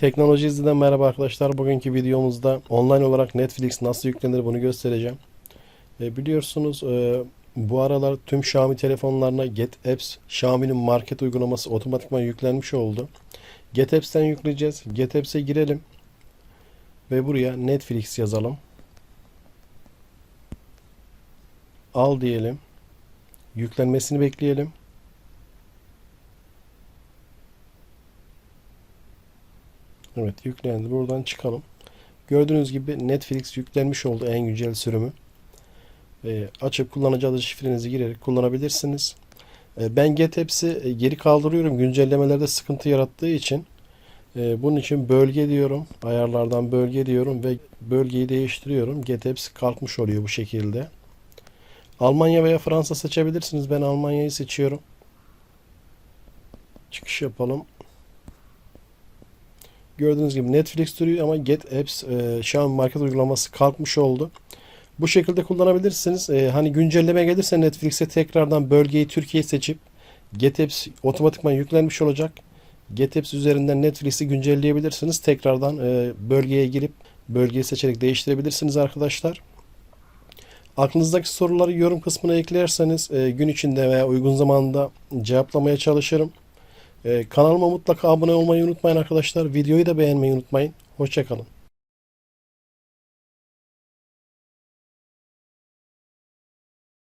Teknoloji izleden merhaba arkadaşlar. Bugünkü videomuzda online olarak Netflix nasıl yüklenir bunu göstereceğim. E, biliyorsunuz e, bu aralar tüm Xiaomi telefonlarına Get Apps, Xiaomi'nin market uygulaması otomatikman yüklenmiş oldu. Get Apps'ten yükleyeceğiz. Get Apps'e girelim. Ve buraya Netflix yazalım. Al diyelim. Yüklenmesini bekleyelim. Evet yüklendi. Buradan çıkalım. Gördüğünüz gibi Netflix yüklenmiş oldu en güncel sürümü. Ee, açıp kullanıcı adı şifrenizi girerek kullanabilirsiniz. Ee, ben GetApps'i e, geri kaldırıyorum güncellemelerde sıkıntı yarattığı için. Ee, bunun için bölge diyorum. Ayarlardan bölge diyorum ve bölgeyi değiştiriyorum. GetApps kalkmış oluyor bu şekilde. Almanya veya Fransa seçebilirsiniz. Ben Almanya'yı seçiyorum. Çıkış yapalım. Gördüğünüz gibi Netflix duruyor ama Get Apps e, Xiaomi market uygulaması kalkmış oldu. Bu şekilde kullanabilirsiniz. E, hani güncelleme gelirse Netflix'e tekrardan bölgeyi Türkiye seçip Get Apps otomatikman yüklenmiş olacak. Get Apps üzerinden Netflix'i güncelleyebilirsiniz. Tekrardan e, bölgeye girip bölgeyi seçerek değiştirebilirsiniz arkadaşlar. Aklınızdaki soruları yorum kısmına eklerseniz e, gün içinde veya uygun zamanda cevaplamaya çalışırım. Ee, kanalıma mutlaka abone olmayı unutmayın arkadaşlar. Videoyu da beğenmeyi unutmayın. Hoşçakalın.